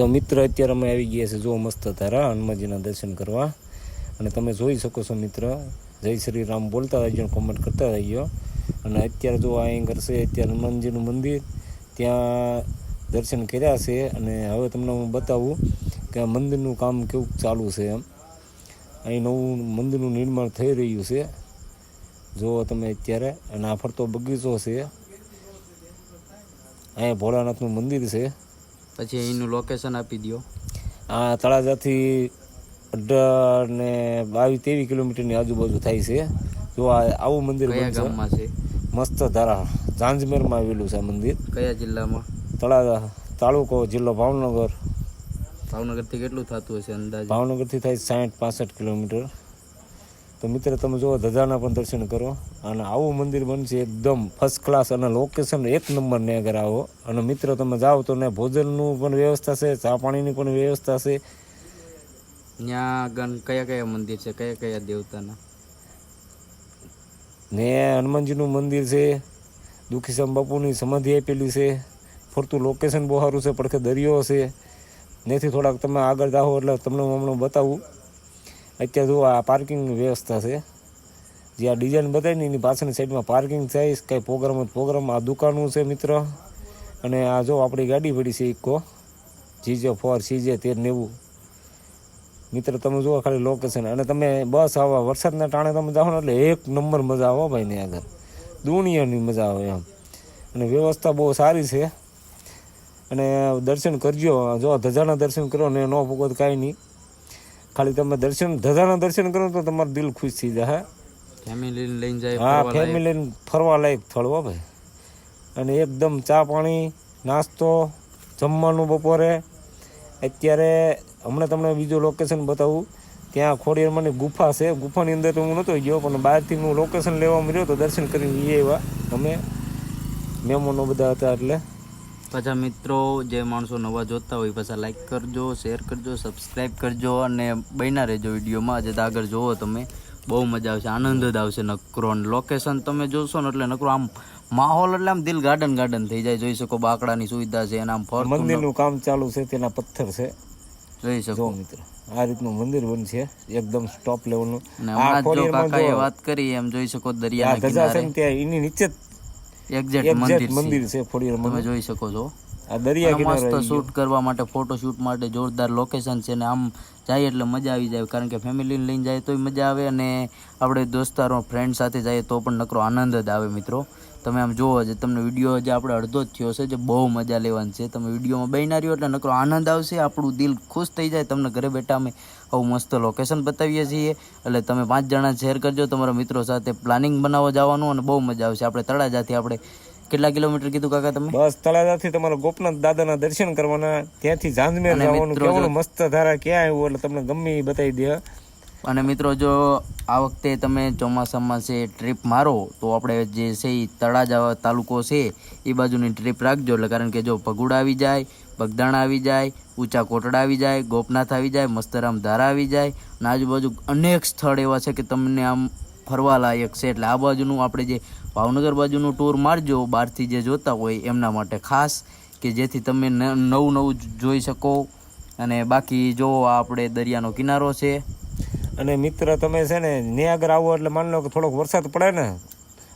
તો મિત્ર અત્યારે અમે આવી ગયા છે જો મસ્ત તારા હનુમાનજીના દર્શન કરવા. અને તમે જોઈ શકો છો મિત્ર, જય શ્રી રામ બોલતા રહેજો કોમેન્ટ કરતા રહીજો. અને અત્યારે જો એંગર છે અત્યારે હનુમાનજીનું મંદિર, ત્યાં દર્શન કર્યા છે. અને હવે તમને હું બતાવું કે આ મંદિરનું કામ કેવું ચાલુ છે એમ. અહીં નવું મંદિરનું નિર્માણ થઈ રહ્યું છે. જુઓ તમે અત્યારે, અને આ ફરતો બગીચો છે. અહીંયા ભોળાનાથનું મંદિર છે. પછી એનું લોકેશન આપી દો આ તળાજાથી અઢાર ને બાવીસ ત્રેવીસ કિલોમીટરની આજુબાજુ થાય છે. જો આ આવું મંદિર કયા ગામમાં છે? મસ્ત ધારા. ઝાંઝમેરમાં આવેલું છે આ મંદિર. કયા જિલ્લામાં? તળાજા તાલુકો જિલ્લો ભાવનગર. ભાવનગરથી કેટલું થતું હશે અંદાજ? ભાવનગરથી થાય સાઠ પાસઠ કિલોમીટર. તો મિત્ર તમે જુઓ ધજાના પણ દર્શન કરો. અને આવું મંદિર બનશે એકદમ ફર્સ્ટ ક્લાસ અને લોકેશન એક નંબર ને આગળ આવો. અને મિત્ર તમે જાઓ તો ને ભોજનનું પણ વ્યવસ્થા છે ચા પાણીની પણ વ્યવસ્થા છે. ત્યાં આગળ કયા કયા મંદિર છે? કયા કયા દેવતાના? ને હનુમાનજીનું મંદિર છે દુખીશ્યામ બાપુની સમાધિ આપેલી છે. ફરતું લોકેશન બહુ સારું છે પડખે દરિયો છે. નેથી થોડાક તમે આગળ જાઓ એટલે તમને હું હમણાં બતાવું. અત્યારે જો આ પાર્કિંગની વ્યવસ્થા છે, જે આ ડિઝાઇન બતાવી ને એની પાછળની સાઈડમાં પાર્કિંગ થાય, કંઈ પ્રોગ્રામ જ પ્રોગ્રામ આ દુકાનો છે મિત્ર, અને આ જો આપણી ગાડી પડી છે ઇકો જીજે ફોર સીજે તેર નેવું મિત્ર, તમે જુઓ ખાલી લોકેશન અને તમે બસ આવા વરસાદના ટાણે તમે જાઓ એટલે એક નંબર મજા આવે ભાઈ ને આગળ. દુનિયાની મજા આવે એમ. અને વ્યવસ્થા બહુ સારી છે. અને દર્શન કરજો. જો ધજાના દર્શન કરો ને ન ભૂગો કાંઈ નહીં. ખાલી તમે દર્શન ધજાના દર્શન કરો તો તમારું દિલ ખુશ થઈ જાય ફેમિલી લઈને જાય હા ફરવા લાયક. ફેમિલી ફરવા લાયક સ્થળ હો ભાઈ. અને એકદમ ચા પાણી નાસ્તો જમવાનું બપોરે. અત્યારે હમણાં તમને બીજું લોકેશન બતાવું. ત્યાં ખોડિયારમાંની ગુફા છે. ગુફાની અંદર તો હું નહોતો ગયો પણ બહારથી હું લોકેશન લેવા મળ્યો તો દર્શન કરીને એ એવા અમે મહેમાનો બધા હતા એટલે. પાછા મિત્રો જે માણસો નવા જોતા હોય પાછા લાઈક કરજો શેર કરજો સબસ્ક્રાઈબ કરજો અને બન્યા રહેજો વિડીયોમાં. જે આગળ જોવો તમે. બહુ મજા આવશે આનંદ જ આવશે નકરો. લોકેશન તમે જોશો ને એટલે નકરો આમ માહોલ એટલે આમ દિલ ગાર્ડન ગાર્ડન થઈ જાય. જોઈ શકો બાકડાની સુવિધા છે એના આમ મંદિરનું કામ ચાલુ છે તેના પથ્થર છે. જોઈ શકો. મિત્રો આ રીતનું મંદિર બનશે એકદમ સ્ટોપ લેવલનું આ કાકાએ વાત કરી એમ જોઈ શકો દરિયા છે ત્યાં એની નીચે જ એક્ઝેક્ટ મંદિર છે. મંદિર છે ખોડિયાર તમે જોઈ શકો છો. આ દરિયા કિનારે મસ્ત શૂટ કરવા માટે ફોટો શૂટ માટે જોરદાર લોકેશન છે ને આમ જાય એટલે મજા આવી જાય. કારણ કે ફેમિલીને લઈને જાય તોય મજા આવે અને આપણે દોસ્તારો ફ્રેન્ડ સાથે જઈએ તો પણ નકરો આનંદ જ આવે મિત્રો. તમે આમ જોવો છે તમને વીડિયો જે આપણે અડધો જ થયો છે જે બહુ મજા લેવાની છે. તમે વિડીયોમાં બહેના રહ્યો એટલે નકરો આનંદ આવશે આપણું દિલ ખુશ થઈ જાય. તમને ઘરે બેઠા અમે આવું મસ્ત લોકેશન બતાવીએ છીએ. એટલે તમે પાંચ જણા શેર કરજો તમારા મિત્રો સાથે પ્લાનિંગ બનાવવા જવાનું અને બહુ મજા આવશે. આપણે તળાજાથી આપણે કેટલા કિલોમીટર કીધું કાકા તમે? બસ તળાજાથી તમારા ગોપનાથ દાદાના દર્શન કરવાના. ત્યાંથી જાંજમેર જવાનું કેવું મસ્ત ધારા ક્યાં આવ્યું એટલે તમને ગમે એ બતાવી દે. અને મિત્રો, જો આ વખતે તમે ચોમાસામાં છે ટ્રીપ મારો, તો આપણે જે છે એ તળાજા તાલુકો છે એ બાજુની ટ્રીપ રાખજો. એટલે કારણ કે જો ભગુડા આવી જાય, બગદાણ આવી જાય, ઊંચા કોટડા આવી જાય, ગોપનાથ આવી જાય, મસ્તરામ ધારા આવી જાય, અને આજુબાજુ અનેક સ્થળ એવા છે કે તમને આમ ફરવા લાયક છે. એટલે આ બાજુનું આપણે જે ભાવનગર બાજુનું ટૂર મારજો, બહારથી જે જોતા હોય એમના માટે ખાસ, કે જેથી તમે નવું નવું જોઈ શકો. અને બાકી જો આપણે દરિયાનો કિનારો છે અને મિત્ર, તમે છે ને ને આગળ આવો એટલે માની લો કે થોડોક વરસાદ પડે ને,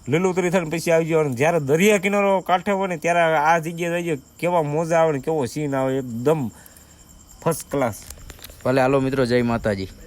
લીલુતરી થઈને પછી આવી જાવ જ્યારે દરિયા કિનારો કાંઠે હોય ને, ત્યારે આ જગ્યાએ જઈએ કેવા મોજા આવે ને, કેવો સીન આવે, એકદમ ફર્સ્ટ ક્લાસ ભલે, હાલો મિત્રો, જય માતાજી.